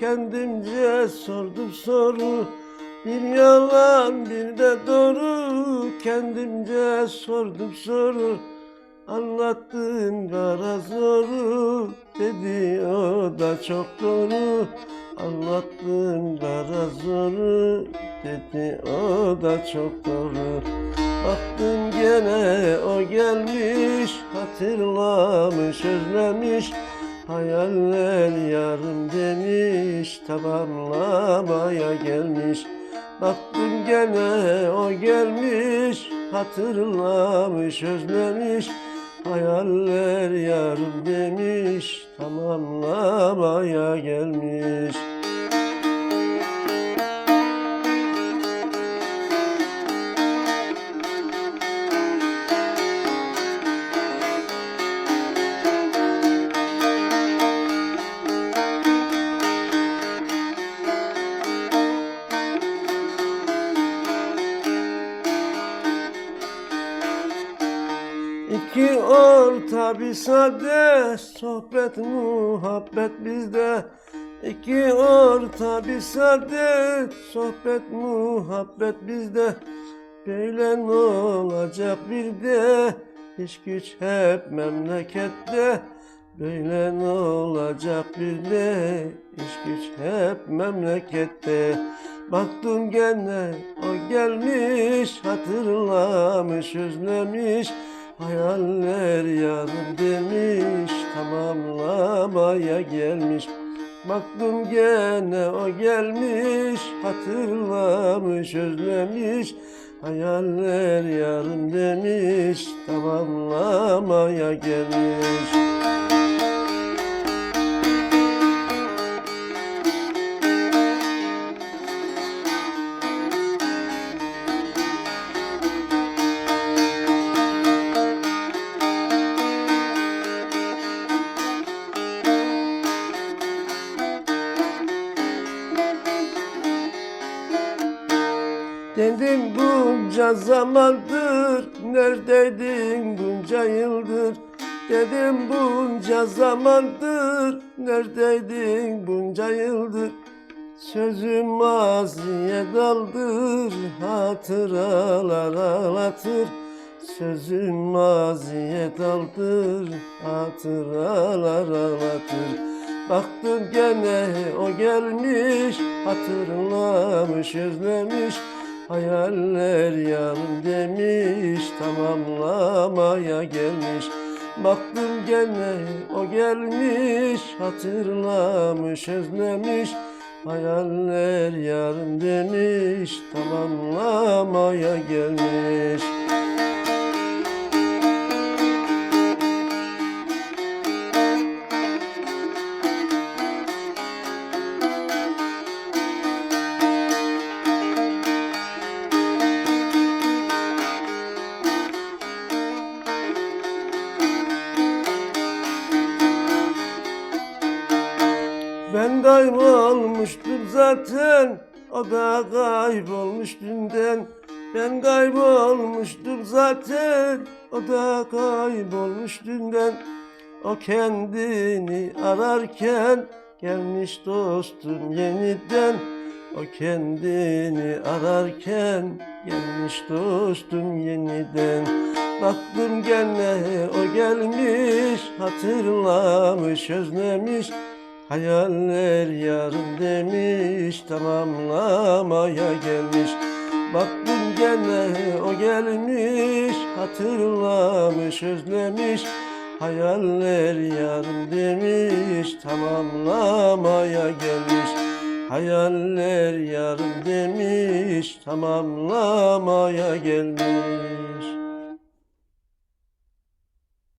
kendimce sordum soru. Bir yalan bir de doğru Kendimce sordum soru. Anlattığın kara zoru Dedi o da çok doğru. Anlattığın kara zoru Dedi o da çok doğru. Baktım gene o gelmiş Hatırlamış özlemiş Hayaller yarım demiş Tamamlamaya gelmiş. Baktım gene o gelmiş Hatırlamış özlemiş. Hayaller yarım demiş Tamamlamaya gelmiş orta bir sade sohbet muhabbet bizde. İki orta bir sade sohbet muhabbet bizde. Böyle ne olacak bir de? İş güç hep memlekette. Böyle ne olacak bir de? İş güç hep memlekette. Baktım gene o gelmiş hatırlamış özlemiş Hayaller yarım demiş tamamlamaya gelmiş. Baktım gene o gelmiş hatırlamış özlemiş. Hayaller yarım demiş tamamlamaya gelmiş Dedim bunca zamandır Neredeydin? Bunca yıldır. Dedim bunca zamandır Neredeydin? Bunca yıldır. Sözüm maziye daldır Hatıralar ağlatır. Sözüm maziye daldır Hatıralar ağlatır. Baktım gene o gelmiş Hatırlamış özlemiş Hayaller yarım demiş Tamamlamaya gelmiş. Baktım gene o gelmiş Hatırlamış özlemiş. Hayaller yarım demiş Tamamlamaya gelmiş kaybolmuştum zaten. O da kaybolmuş dünden Ben kaybolmuştum zaten. O da kaybolmuş dünden O kendini ararken Gelmiş dostum yeniden. O kendini ararken Gelmiş dostum yeniden. Baktım gene o gelmiş Hatırlamış özlemiş Hayaller yarım demiş tamamlamaya gelmiş. Baktım gene o gelmiş hatırlamış özlemiş. Hayaller yarım demiş tamamlamaya gelmiş. Hayaller yarım demiş tamamlamaya gelmiş